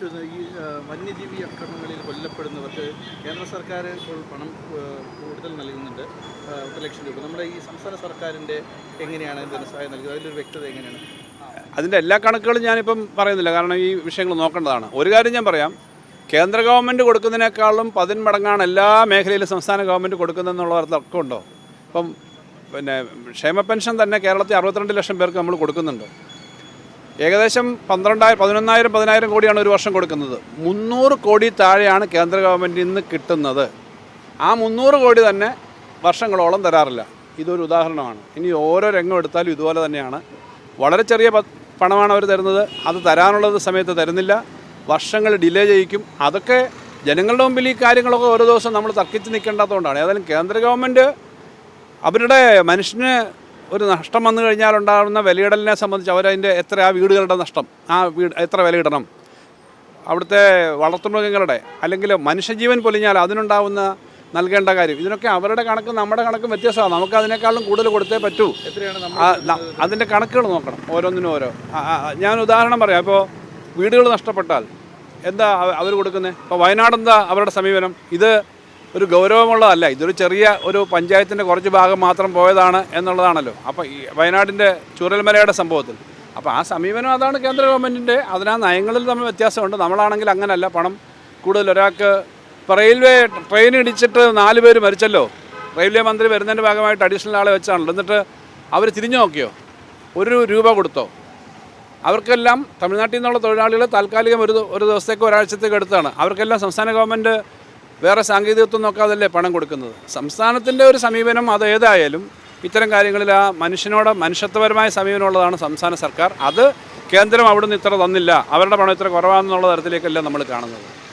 മറ്റു ഈ വന്യജീവി അക്രമങ്ങളിൽ കൊല്ലപ്പെടുന്നവർക്ക് കേന്ദ്ര സർക്കാർ ഇപ്പോൾ പണം കൂടുതൽ നൽകുന്നുണ്ട്. പത്ത് ലക്ഷം രൂപ. നമ്മുടെ ഈ സംസ്ഥാന സർക്കാരിന്റെ എങ്ങനെയാണ് ധനസഹായം സഹായം നൽകുന്നത്? അതിലൊരു വ്യക്തത എങ്ങനെയാണ്? അതിന്റെ എല്ലാ കണക്കുകളും ഞാനിപ്പം പറയുന്നില്ല. കാരണം ഈ വിഷയങ്ങൾ നോക്കേണ്ടതാണ്. ഒരു കാര്യം ഞാൻ പറയാം. കേന്ദ്ര ഗവൺമെന്റ് കൊടുക്കുന്നതിനേക്കാളും പതിന്മടങ്ങാണ് എല്ലാ മേഖലയിലും സംസ്ഥാന ഗവൺമെന്റ് കൊടുക്കുന്നതെന്നുള്ള ഉണ്ടോ ഇപ്പം പിന്നെ ക്ഷേമ പെൻഷൻ തന്നെ കേരളത്തിൽ അറുപത്തിരണ്ട് ലക്ഷം പേർക്ക് നമ്മൾ കൊടുക്കുന്നുണ്ട്. ഏകദേശം പന്ത്രണ്ടായിരം പതിനൊന്നായിരം പതിനായിരം കോടിയാണ് ഒരു വർഷം കൊടുക്കുന്നത്. മുന്നൂറ് കോടി താഴെയാണ് കേന്ദ്ര ഗവൺമെന്റിൽ നിന്ന് കിട്ടുന്നത്. ആ മുന്നൂറ് കോടി തന്നെ വർഷങ്ങളോളം തരാറില്ല. ഇതൊരു ഉദാഹരണമാണ്. ഇനി ഓരോ രംഗം എടുത്താലും ഇതുപോലെ തന്നെയാണ്. വളരെ ചെറിയ പണമാണ് അവർ തരുന്നത്. അത് തരാനുള്ളത് സമയത്ത് തരുന്നില്ല. വർഷങ്ങൾ ഡിലേ ചെയ്യിക്കും. അതൊക്കെ ജനങ്ങളുടെ മുമ്പിൽ ഈ കാര്യങ്ങളൊക്കെ ഓരോ ദിവസം നമ്മൾ തർക്കിച്ച് നിൽക്കേണ്ടാത്തതുകൊണ്ടാണ് ഏതായാലും കേന്ദ്ര ഗവൺമെന്റ് അവരുടെ മനുഷ്യന് ഒരു നഷ്ടം വന്നു കഴിഞ്ഞാൽ ഉണ്ടാകുന്ന വിലയിടലിനെ സംബന്ധിച്ച് അവരതിന്റെ എത്ര ആ വീടുകളുടെ നഷ്ടം ആ വീട് എത്ര വിലയിടണം അവിടുത്തെ വളർത്തുമൃഗങ്ങളുടെ അല്ലെങ്കിൽ മനുഷ്യജീവൻ പൊലിഞ്ഞാൽ അതിനുണ്ടാവുന്ന നൽകേണ്ട കാര്യം ഇതിനൊക്കെ അവരുടെ കണക്കും നമ്മുടെ കണക്കും വ്യത്യാസമാണ്. നമുക്ക് അതിനേക്കാളും കൂടുതൽ കൊടുത്തേ പറ്റൂ. അതിന്റെ കണക്കുകൾ നോക്കണം ഓരോന്നിനും ഓരോ. ഞാൻ ഉദാഹരണം പറയാം. ഇപ്പോൾ വീടുകൾ നഷ്ടപ്പെട്ടാൽ എന്താ അവർ കൊടുക്കുന്നത് ഇപ്പോൾ വയനാട് എന്താ അവരുടെ സമീപനം? ഇത് ഒരു ഗൗരവമുള്ളതല്ല. ഇതൊരു ചെറിയ ഒരു പഞ്ചായത്തിന്റെ കുറച്ച് ഭാഗം മാത്രം പോയതാണ് എന്നുള്ളതാണല്ലോ. അപ്പോൾ ഈ വയനാടിന്റെ ചൂരൽമലയുടെ സംഭവത്തിൽ. അപ്പോൾ ആ സമീപനം അതാണ് കേന്ദ്ര ഗവൺമെന്റിന്റെ അതിനാ നയങ്ങളിൽ തമ്മിൽ വ്യത്യാസമുണ്ട്. നമ്മളാണെങ്കിൽ അങ്ങനല്ല. പണം കൂടുതൽ ഒരാൾക്ക് റെയിൽവേ ട്രെയിൻ ഇടിച്ചിട്ട് നാല് പേര് മരിച്ചല്ലോ. റെയിൽവേ മന്ത്രി വരുന്നതിന്റെ ഭാഗമായിട്ട് അഡീഷണൽ ആളെ വെച്ചാണല്ലോ. എന്നിട്ട് അവർ തിരിഞ്ഞു നോക്കിയോ? ഒരു രൂപ കൊടുത്തോ? അവർക്കെല്ലാം തമിഴ്നാട്ടിൽ നിന്നുള്ള തൊഴിലാളികൾ താൽക്കാലികം ഒരു ഒരു ദിവസത്തേക്ക് ഒരാഴ്ചത്തേക്ക് എടുത്താണ്. അവർക്കെല്ലാം സംസ്ഥാന ഗവൺമെന്റ് വേറെ സാങ്കേതികത്വം നോക്കാതല്ലേ പണം കൊടുക്കുന്നത്? സംസ്ഥാനത്തിന്റെ ഒരു സമീപനം അത് ഏതായാലും ഇത്തരം കാര്യങ്ങളിൽ ആ മനുഷ്യനോട് മനുഷ്യത്വപരമായ സമീപനമുള്ളതാണ് സംസ്ഥാന സർക്കാർ. അത് കേന്ദ്രം അവിടുന്ന് ഇത്ര തന്നില്ല. അവരുടെ പണം ഇത്ര കുറവാണെന്നുള്ള തരത്തിലേക്കല്ല നമ്മൾ കാണുന്നത്.